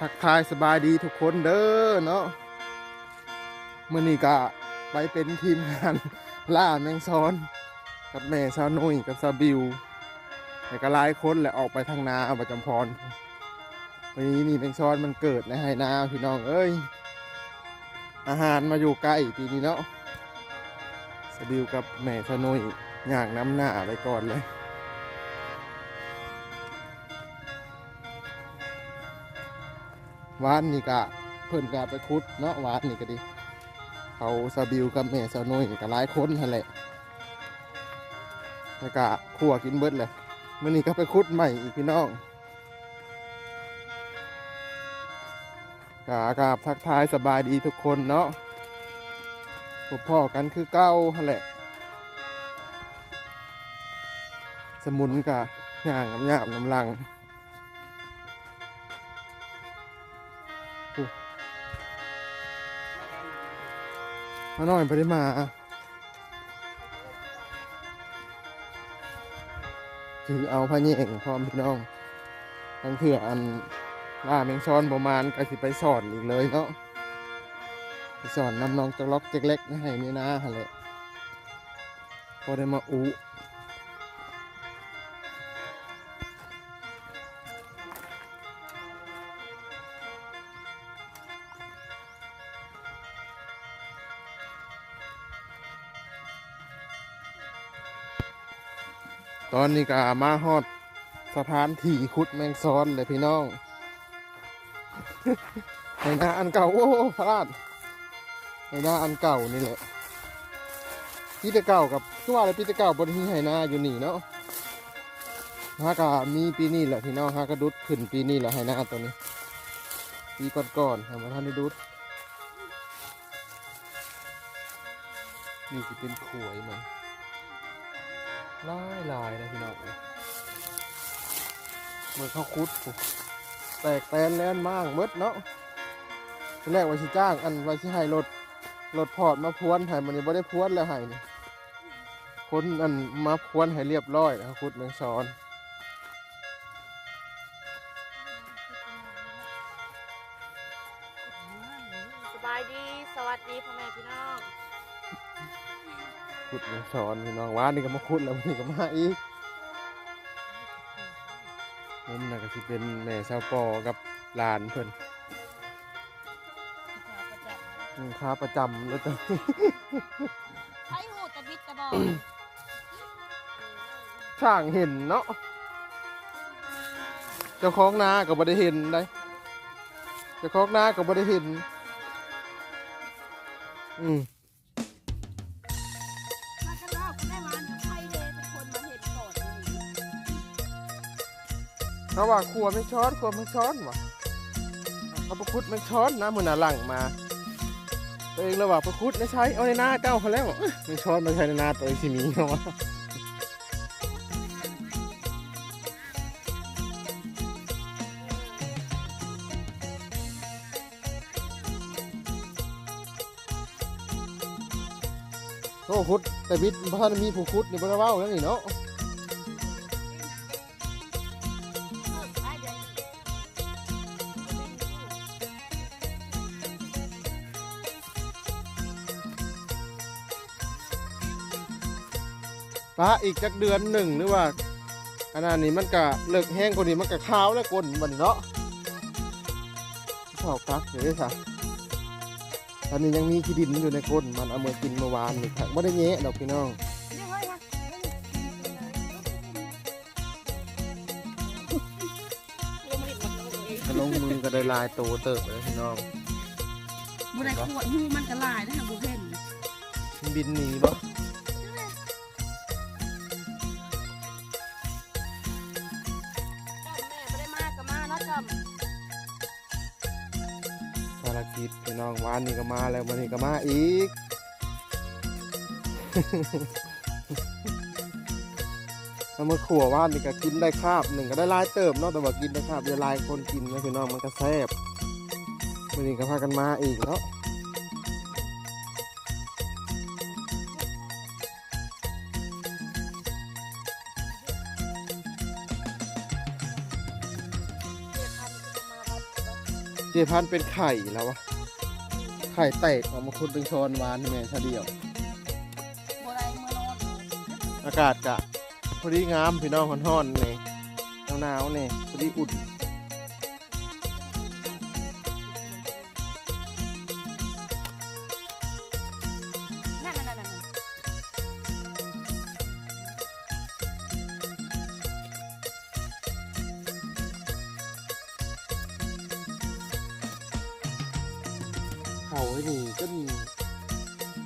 ทักทายสบายดีทุกคนเด้อเนาะมื่อนี้ก็ไปเป็นทีมงานล่าแมงซ้อนกับแม่ชาวนุยกับซาบิวแต่ก็หลายคนแหละออกไปทางนาประจำพรวันนี้นี่แมงซ้อนมันเกิดในไหนาพี่น้องเอ้ยอาหารมาอยู่ใกล้ปีนี้เนาะซาบิวกับแม่ชาวนุยย่างน้ำหน้าไปก่อนเลย วานนี่ก็เพิ่นก็ไปคุดเนาะวานนี่ก็ดีเขาซาบิวกับแม่ซาโนยนี่ก็หลายคนนั่นแหละแล้วก็ขั่วกินเบิดเลยมื่อนี้ก็ไปคุดใหม่อีกพี่น้องกากราบทักทายสบายดีทุกคนเนาะพบพ่อกันคือเก้าแหละ สมุนกะย่างน้ำยาบน้ำลัง มาหน่อยไปได้มาคือเอาพระเยงพร้อมพี่น้องทั้งเถื่ออันล่าแมงช้อนประมาณก็สิไปสอนอีกเลยเนาะไปสอนนำน้องจักล็อกจักเล็กนะให้นี่นะฮะเละพอได้มาอุ ตอนนี้ก็มาฮอดสถานที่ขุดแมงซ้อนเลยพี่น้องในนาอันเก่าโอ้พลาดในนาอันเก่านี่แหละปีแต่เก่ากับตัวอะไรปีแต่เก่าบนที่ไหนาอยู่นี่เนาะฮากามีปีนี้แหละพี่น้องฮากระดุดขึ้นปีนี้แหละไหนาตัวนี้ปีก่อนๆทำมาท่านได้ดุดนี่จะเป็นขวยมัน ลายลายนะพี่น้องเหมือนเขาคุดปุ๊บแตกแตนแล่นมากเมดเนาะทีแรกว่าสิจ้าง อันว่าสิให้รถรถพอดมาพวนให้มันนี่บ่ได้พวนแล้วให้นี่คนอันมาพวนให้เรียบร้อยนะคุดแมงซอน ขุดแมงซอนพี่น้องว่านี่ก็มาขุดแล้วนี่ก็มาอีกมุมน่ะก็สิเป็นแม่ชาวปอกับหลานเพิ่นอืมค้าประจำแล้วจ้ะใช้หูตะบิดตะบอกช่างเห็นเนาะเจ้าของนาก็บ่ได้เห็นได้เจ้าของนาก็บ่ได้เห็น อืม เขาว่าครัวไม่ช้อนครัวไม่ช้อนวะเขาประคุดไม่ช้อนนะมือหนาหลังมาตัวเองเราว่างประคุดไม่ใช้เอาในหน้าเก้าเขาแล้วเอ้ยไม่ช้อนมาใช้ในหน้าตัวเองสิมีเขาวะโอ้คุดแต่บิดพระท่านมีผู้คุดนี่พระเว้าแล้วนี่เนาะ ปะอีกจักเดือนหนึ่งหรือว่าขนาดนี้มันก็เลิกแห้งกว่านี้มันก็ขาวแล้วก้นมันเนาะชอบครับเดี๋ยวได้สัตอนนี้ยังมีขี้ดินอยู่ในก้นมันเอามากินเมื่อวานนี่ครับไม่ได้แงะดอกพี่น้องลงมาดิบมาลงเองถ้าลงมือก็ได้ลายโตเติบเลยพี่น้องบุได้ขวดหูมันกระลายนะคะบุเพ่นมันบินหนีปะ ภารกิจพี่น้องวานนี้ก็มาแล้ววันนี้ก็มาอีก เอามาขั่วว่านนี่ก็กินได้คาบหนึ่งก็ได้ลายเติมเนาะแต่ว่ากินได้คาบเดี๋ยวลายคนกินนะพี่น้องมันก็แซ่บวันนี้ก็พากันมาอีกเนาะี่พันเป็นไข่แล้ววะ ไข่แตกออกมาคุณเป็นชอนวานนี่แม่ชาเดียวโบรเมื่อนอนอากาศกะพอดีงามพี่น้องหอนๆนี่หนาวๆนี่พอดีอุ่น เขาไอ้นี่ก็มี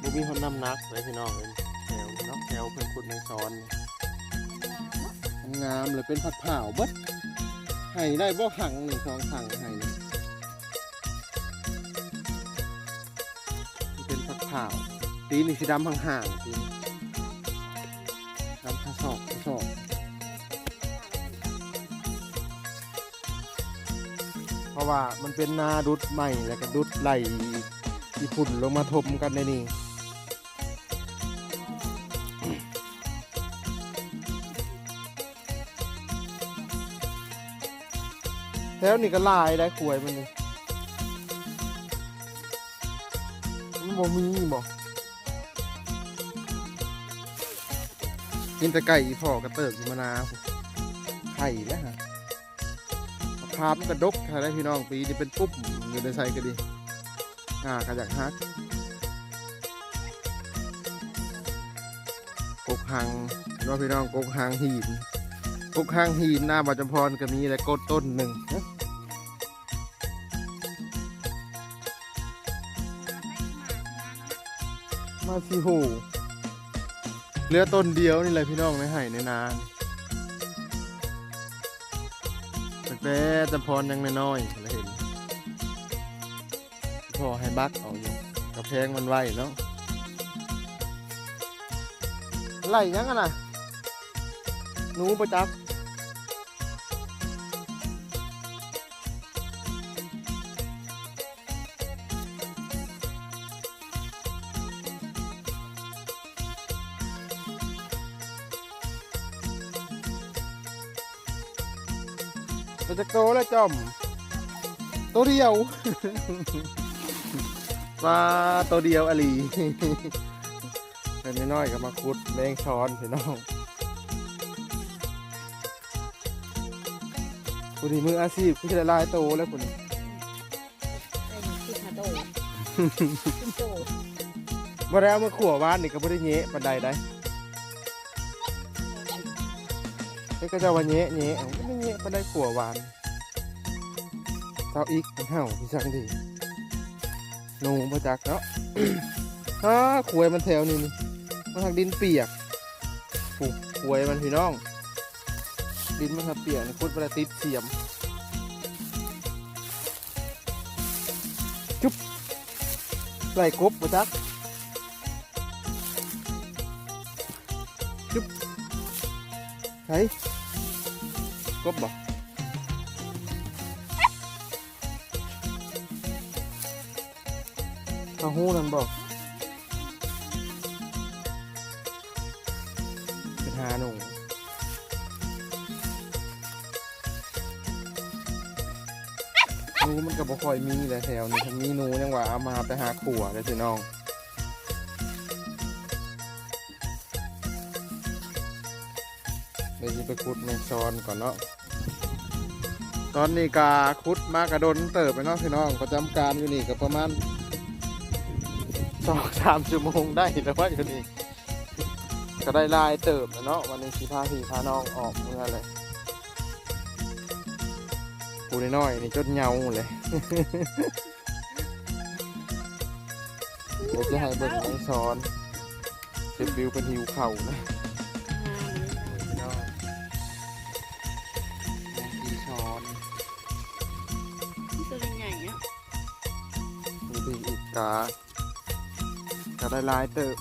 บ่มีคนนำนักเลยพี่น้องเลยแถวเนาะแถวเป็นคุณในซ้อนงามเลยเป็นผัดเผาเบิดไห้ได้บ่ขังหนึ่งสองขังไห้เป็นผัดเผาตีนี่สีดำห่างๆตีนดำข้าศอกข้าศอกเพราะว่ามันเป็นนาดุดใหม่แล้วก็ดุดไหล ญี่ปุ่นลงมาทมกันในนี่แล้วนี่ก็ลายได้ขวยมันนี่มันบ่มีบ่กินแต่ไก่พ่อกระเติกมานาไข่แล้วฮะมะพร้ามกระดกถ้าได้พี่น้องปีนี้เป็นปุ๊บอยู่ในใส่ก็ดี อ่ากระจากฮักกกหังนว่าพี่น้องกกหังหีนกกหังหีนหน้าบาจพรก็มีแต่กดต้นหนึ่งเอ๊ะมาสิโหเหลือต้นเดียวนี่แหละพี่น้องในไห่ในนานแต่จำพรยังน้อยๆเห็น พอให้บักเอาอยู่กระแพงมันไว้เนาะไหลยังกันน่ะหนูประจับมันจะโตแล้วจอมตัวเดียว มาตัวเดียวอลีเป็นน้อยๆก็มาคุดแมงช้อนพี่น้องผู้ดีมืออาชีพคือจะลายโตแล้วคุณไอ้หนูคือฮาโดขึ้นโตบ่ได้เอามาขั่ววานนี่ก็บ่ได้เนะปันใดได้เฮ้ยก็จะว่าเนะเนะเอาก็ไม่เนะปันใดขั่วหวานเจ้าอีกมันเห่าพี่ช่างดี หนูมาจากเนาะฮ่าขวยมันแถวนี่นี่มันทางดินเปียกผูกขวยมันพี่น้อง ดินมันทางเปียกนี่คุดประติดเสียม จุ๊บไหลกบมาจักจุ๊บใช่กบบ่ ข้าหูนั่นบ่เป็นหาหนูหนูมันก็บ่ค่อยมีแหละแถวนี้ถ้ามีหนูยังว่าเอามาไปหาขัวเลยสิน้องเดี๋ยวจะไปขุดแมงซอนก่อนเนาะตอนนี้กาขุดมากระดนเติบไปเนาะพี่น้องประจำการอยู่นี่ก็ประมาณ สองสามชั่วโมงได้แล้วว่าอยู่นี่ก็ได้ลายเติบแล้วเนาะวันนี้สีพาพี่พาน้องออกเมื่อเลยปูน้อยๆนี่จดเหงาเลยเดี๋ยวจะให้เบิ่งแมงซอนเป็นวิวเป็นหิวเข่านะพี่น้องแมงกีช้อนตัวใหญ่เนี่ยมีปีอีกกา ก็ได้หลายเติบ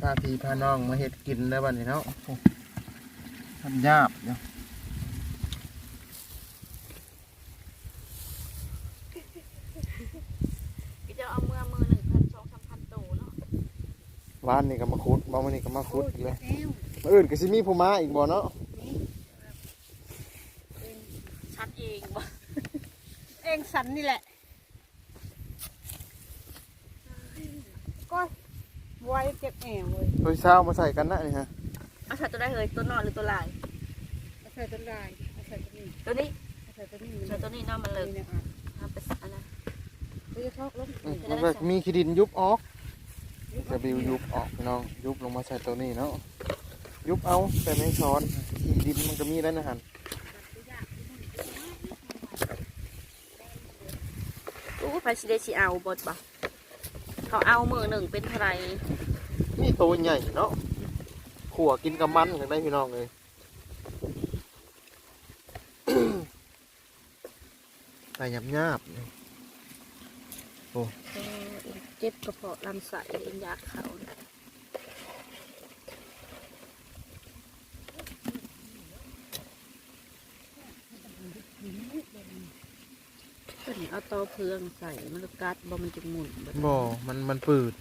พาพี่พาน้องมาเห็ดกินได้บ้านี้เนาะโอ้ทำยาบเนาะก็จะเอาเมื่อมือหนึ่งพันสองสามพันโตเนาะวานนี่ก็มาคุดบ้านนี่ก็มาคุดอีกเลยแล้วมื้ออื่นก็สิมีผู้มาอีกบ่เนาะชัดเองบ่เองสันนี่แหละก็ไว้เจ็บแอวเลยตัวเช้ามาใส่กันนะนี่ฮะเอาใส่ตัวได้เลยตัวนอนหรือตัวลายเอาใส่ต้นลายเอาใส่ต้นนี้ตัวนี้เอาใส่ต้นนี้ใส่ตัวนี้เนอนมันเลยนี่นะอะเอาไปใส่อันนั้นเดี๋ยวจะทอกลงอืมมันก็มีขี้ดินยุบออกสบิวยุบออกพี่น้องยุบลงมาใส่ตัวนี้เนาะยุบเอาแต่ไม่ช้อนขี้ดินมันก็มีแล้วนะฮันอู้ไปสิได้สิเอาบดบ่ เขาเอามือหนึ่งเป็นเท่าไหรนี่ตัวใหญ่เนาะขัวกินกับมันถึงได้พี่น้องเลย ไปหยาบหยาบๆเออเจ็บกระเพาะลำไส้เองอยากเขาน่ะก็นี่เอาเตอเพืองใส่มันก็กัดบ่มันจะหมุนเบิดบ่มันมันปืด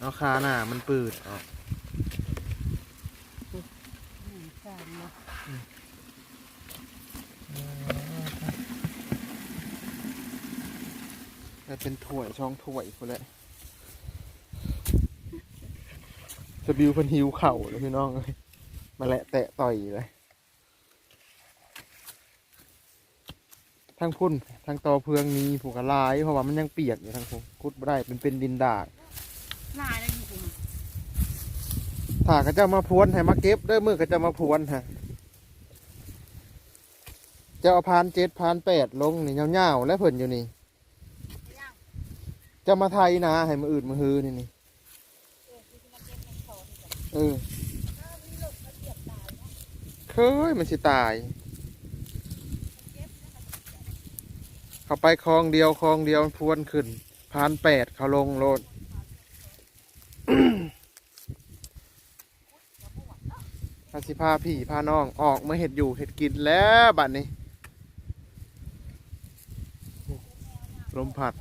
เอาคาหน้ามันปืดออกจานเนาะแต่เป็นถ้วยช่องถ้วยคนแหละสบิวเพิ่นหิวเข่าวเลยพี่น้องเลยมาแหละแตะต่อยเลย ทั้งพุ่นทั้งตอเพืองมีผูกกระลาย เพราะว่ามันยังเปียกอยู่ทั้งพงคุดบ่ได้เป็นเป็นดินดากลายได้อยู่ผมถ้าเขาจะมาพรวนให้มาเก็บเด้อมือเขาจะมาพรวนฮะจะเอาพานเจ็ดพานแปดลงนี่เงาวๆและเพิ่นอยู่นี่ จะมาไทยนะให้มืออื่นมือฮือนี่นี่เออเคยมันสิตาย เขาไปคลองเดียวคลองเดียวมันพวนขึ้นพานแปดเขาลงโลดพาสิพาผีพาน้องออกมาเห็ดอยู่เห็ดกินแล้วบัดนี้ ลมผัด